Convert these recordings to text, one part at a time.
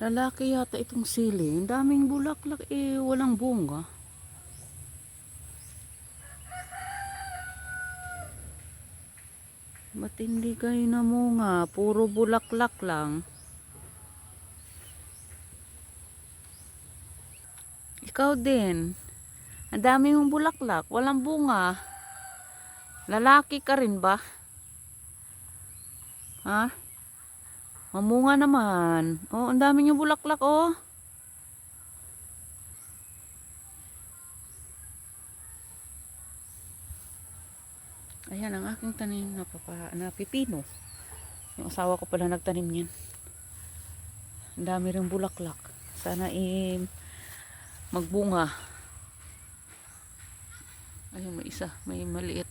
Lalaki yata itong sili. Ang daming bulaklak eh, walang bunga. Matindi kayo na munga. Puro bulaklak lang. Ikaw din. Ang dami mong bulaklak. Walang bunga. Lalaki ka rin ba? Ha? Mamunga naman. Oh, ang dami niyong bulaklak, oh. Ayan ang aking tanim na, papa, na pipino. Yung asawa ko pala nagtanim niyan. Ang dami rin bulaklak. Sana eh, magbunga. Ayun, may isa. May maliit.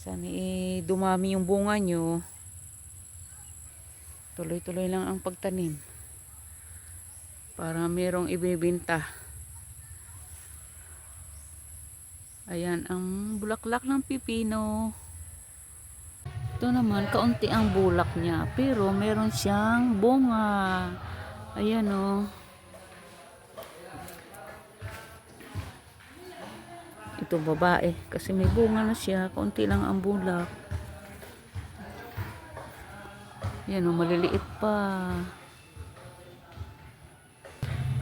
Sana eh, dumami yung bunga nyo. Tuloy-tuloy lang ang pagtanim. Para merong ibebenta. Ayan, ang bulaklak ng pipino. Ito naman, kaunti ang bulak niya. Pero meron siyang bunga. Ayan o. Oh. Ito babae. Kasi may bunga na siya. Kaunti lang ang bulak. Yan o, maliliit pa.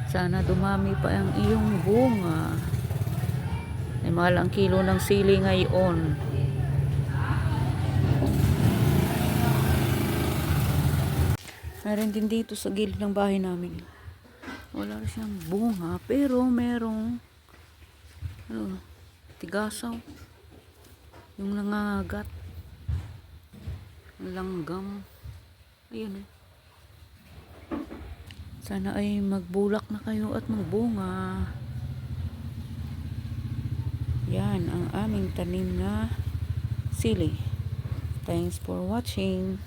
Sana dumami pa ang iyong bunga. Ay mahal ang kilo ng sili ngayon. Meron din dito sa gilid ng bahay namin. Wala siyang bunga, pero merong ano, tigasaw. Yung nangagat. Langgam. Ayun eh. Sana ay magbulak na kayo at magbunga. Yan ang aming tanim na sili. Thanks for watching.